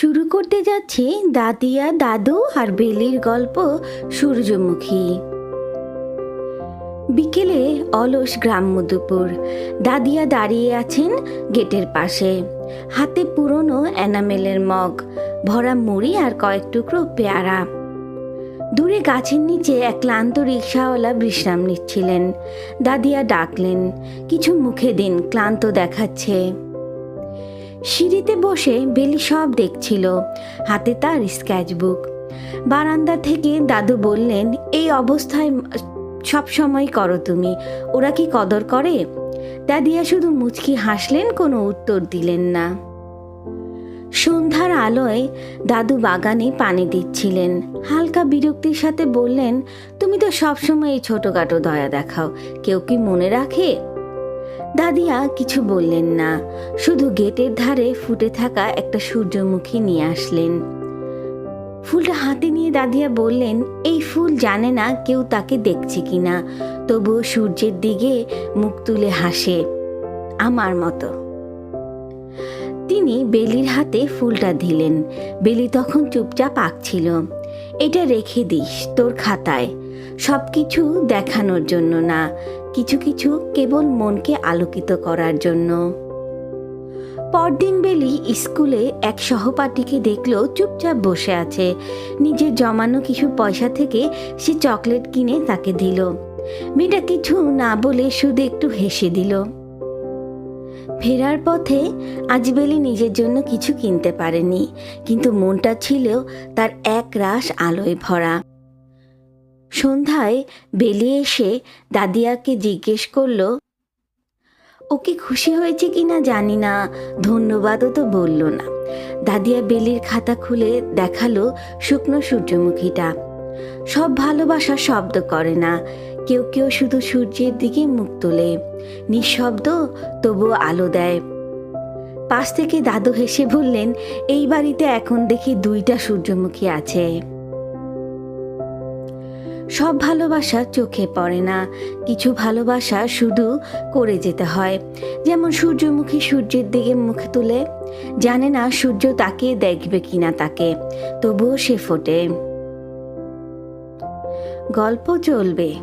শুরু করতে যাচ্ছে দাদিয়া, দাদু আর বেলির গল্প সূর্যমুখী। বিকেলে অলস গ্রাম্য দুপুর। দাদিয়া দাঁড়িয়ে আছেন গেটের পাশে। হাতে পুরনো এনামেলের মগ, ভরা মুড়ি আর কয়েক টুকরো পেয়ারা। দূরে গাছের নিচে এক ক্লান্ত রিক্সাওয়ালা বিশ্রাম নিচ্ছিলেন। দাদিয়া ডাকলেন, কিছু মুখে দিন, ক্লান্ত দেখাচ্ছে। সিঁড়িতে বসে বেলি সব দেখছিল, হাতে তার স্কেচবুক বারান্দা থেকে দাদু বললেন, এই অবস্থায় সব সময় করো তুমি, ওরা কি কদর করে? দাদিয়া শুধু মুচকি হাসলেন, কোনো উত্তর দিলেন না। সন্ধ্যার আলোয় দাদু বাগানে পানি দিচ্ছিলেন। হালকা বিরক্তির সাথে বললেন, তুমি তো সবসময় এই ছোটোখাটো দয়া দেখাও, কেউ কি মনে রাখে? দাদিয়া কিছু বললেন না। শুধু গেটের ধারে ফুটে থাকা একটা সূর্যমুখী নিয়ে আসলেন। ফুলটা হাতে নিয়ে দাদিয়া বললেন, এই ফুল জানে না কেউ তাকে দেখছে কিনা। তবুও সূর্যের দিকে মুখ তুলে হাসে, আমার মতো। তিনি বেলির হাতে ফুলটা দিলেন। বেলি তখন চুপচাপ আঁকছিল, এটা রেখে দিস তোর খাতায়। সব কিছু দেখানোর জন্য না। কিছু কিছু কেবল মনকে আলোকিত করার জন্য। পরদিন বেলি স্কুলে এক সহপাঠীকে দেখল চুপচাপ বসে আছে। নিজের জমানো কিছু পয়সা থেকে সে চকলেট কিনে তাকে দিল। মেয়েটা কিছু না বলে শুধু একটু হেসে দিল। ফেরার পথে আজ বেলি নিজের জন্য কিছু কিনতে পারেনি, কিন্তু মনটা ছিল তার এক রাস আলোয় ভরা। সন্ধ্যায় বেলি এসে দাদিয়াকে জিজ্ঞেস করল, ওকে খুশি হয়েছে কিনা জানি না, ধন্যবাদও তো বলল না। দাদিয়া বেলির খাতা খুলে দেখাল শুকনো সূর্যমুখীটা। সব ভালোবাসা শব্দ করে না, কেউ কেউ শুধু সূর্যের দিকে মুখ তোলে, নিঃশব্দ তবুও আলো দেয়। পাশ থেকে দাদু হেসে বললেন, এই বাড়িতে এখন দেখি দুইটা সূর্যমুখী আছে। সব ভালোবাসা চোখে পড়ে না। কিছু ভালোবাসা শুধু করে যেতে হয়। যেমন সূর্যমুখী সূর্যের দিকে মুখ তুলে, জানে না সূর্য তাকে দেখবে কিনা তাকে, তবুও সে ফোটে। গল্প চলবে।